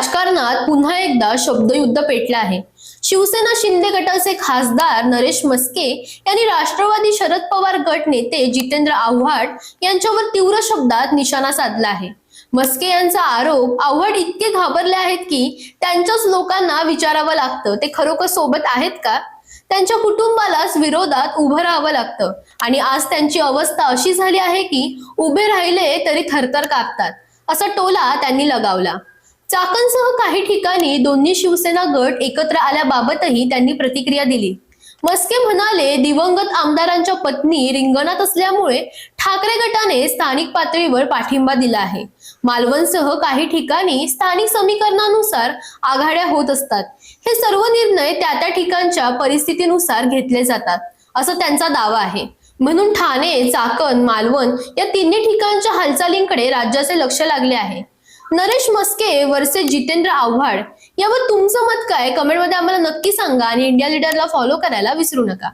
राजकारणात पुन्हा एकदा शब्दयुद्ध पेटलं आहे. शिवसेना शिंदे गटाचे खासदार नरेश मस्के यांनी राष्ट्रवादी शरद पवार गट नेते जितेंद्र आव्हाड यांच्यावर तीव्र शब्दात निशाणा साधला आहे. मस्के यांचा आरोप आव्हाड इतके घाबरले आहेत की त्यांच्याच लोकांना विचारावं लागतं. ते खरोखर सोबत आहेत का? त्यांच्या कुटुंबालाच विरोधात उभं राहावं लागतं. आणि आज त्यांची अवस्था अशी झाली आहे की उभे राहिले तरी थरथर कापतात. असा टोला त्यांनी लगावला. चाकणसह काही ठिकाणी दोन्ही शिवसेना गट एकत्र आल्याबाबतही त्यांनी प्रतिक्रिया दिली. मस्के म्हणाले दिवंगत आमदारांच्या पत्नी रिंगणात असल्यामुळे ठाकरे गटाने स्थानिक पातळीवर पाठिंबा दिला आहे. मालवणसह काही ठिकाणी स्थानिक समीकरणानुसार आघाड्या होत असतात. हे सर्व निर्णय त्या त्या ठिकाणच्या परिस्थितीनुसार घेतले जातात असं त्यांचा दावा आहे. म्हणून ठाणे चाकण मालवण या तिन्ही ठिकाणच्या हालचालींकडे राज्याचे लक्ष लागले आहे. नरेश मस्के वर्सेस जितेंद्र आव्हाड यावर तुमचं मत काय? कमेंटमध्ये आम्हाला नक्की सांगा आणि इंडिया लीडरला फॉलो करायला विसरू नका.